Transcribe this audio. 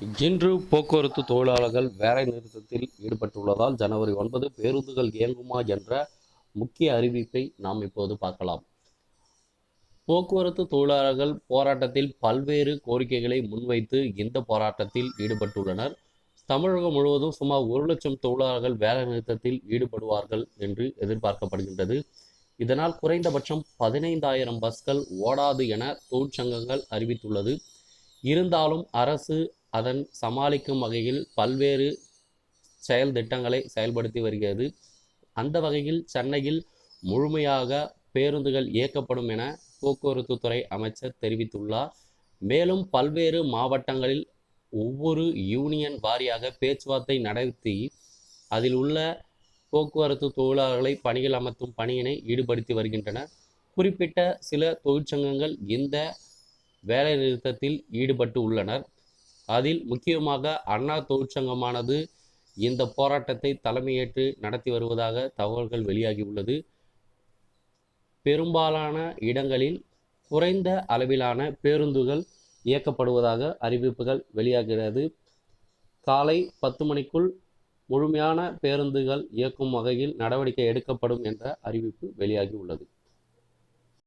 இன்று போக்குவரத்து தொழிலாளர்கள் வேலை நிறுத்தத்தில் ஈடுபட்டுள்ளதால் ஜனவரி ஒன்பது பேருந்துகள் இயங்குமா என்ற முக்கிய அறிவிப்பை நாம் இப்போது பார்க்கலாம். போக்குவரத்து தொழிலாளர்கள் போராட்டத்தில் பல்வேறு கோரிக்கைகளை முன்வைத்து இந்த போராட்டத்தில் ஈடுபட்டுள்ளனர். தமிழகம் முழுவதும் சுமார் ஒரு லட்சம் தொழிலாளர்கள் வேலை நிறுத்தத்தில் ஈடுபடுவார்கள் என்று எதிர்பார்க்கப்படுகின்றது. இதனால் குறைந்தபட்சம் பதினைந்தாயிரம் பஸ்கள் ஓடாது என தொழிற்சங்கங்கள் அறிவித்துள்ளது. இருந்தாலும் அரசு அதன் சமாளிக்கும் வகையில் பல்வேறு செயல் திட்டங்களை செயல்படுத்தி வருகிறது. அந்த வகையில் சென்னையில் முழுமையாக பேருந்துகள் இயக்கப்படும் என போக்குவரத்து துறை அமைச்சர் தெரிவித்துள்ளார். மேலும் பல்வேறு மாவட்டங்களில் ஒவ்வொரு யூனியன் வாரியாக பேச்சுவார்த்தை நடத்தி அதில் உள்ள போக்குவரத்து தொழிலாளர்களை பணியில் அமர்த்தும் பணியினை ஈடுபடுத்தி வருகின்றன குறிப்பிட்ட சில தொழிற்சங்கங்கள் இந்த வேலை நிறுத்தத்தில் ஈடுபட்டு உள்ளனர். அதில் முக்கியமாக அண்ணா தொழிற்சங்கமானது இந்த போராட்டத்தை தலைமையேற்று நடத்தி வருவதாக தகவல்கள் வெளியாகியுள்ளது. பெரும்பாலான இடங்களில் குறைந்த அளவிலான பேருந்துகள் இயக்கப்படுவதாக அறிவிப்புகள் வெளியாகிறது. காலை பத்து மணிக்குள் முழுமையான பேருந்துகள் இயக்கும் வகையில் நடவடிக்கை எடுக்கப்படும் என்ற அறிவிப்பு வெளியாகி உள்ளது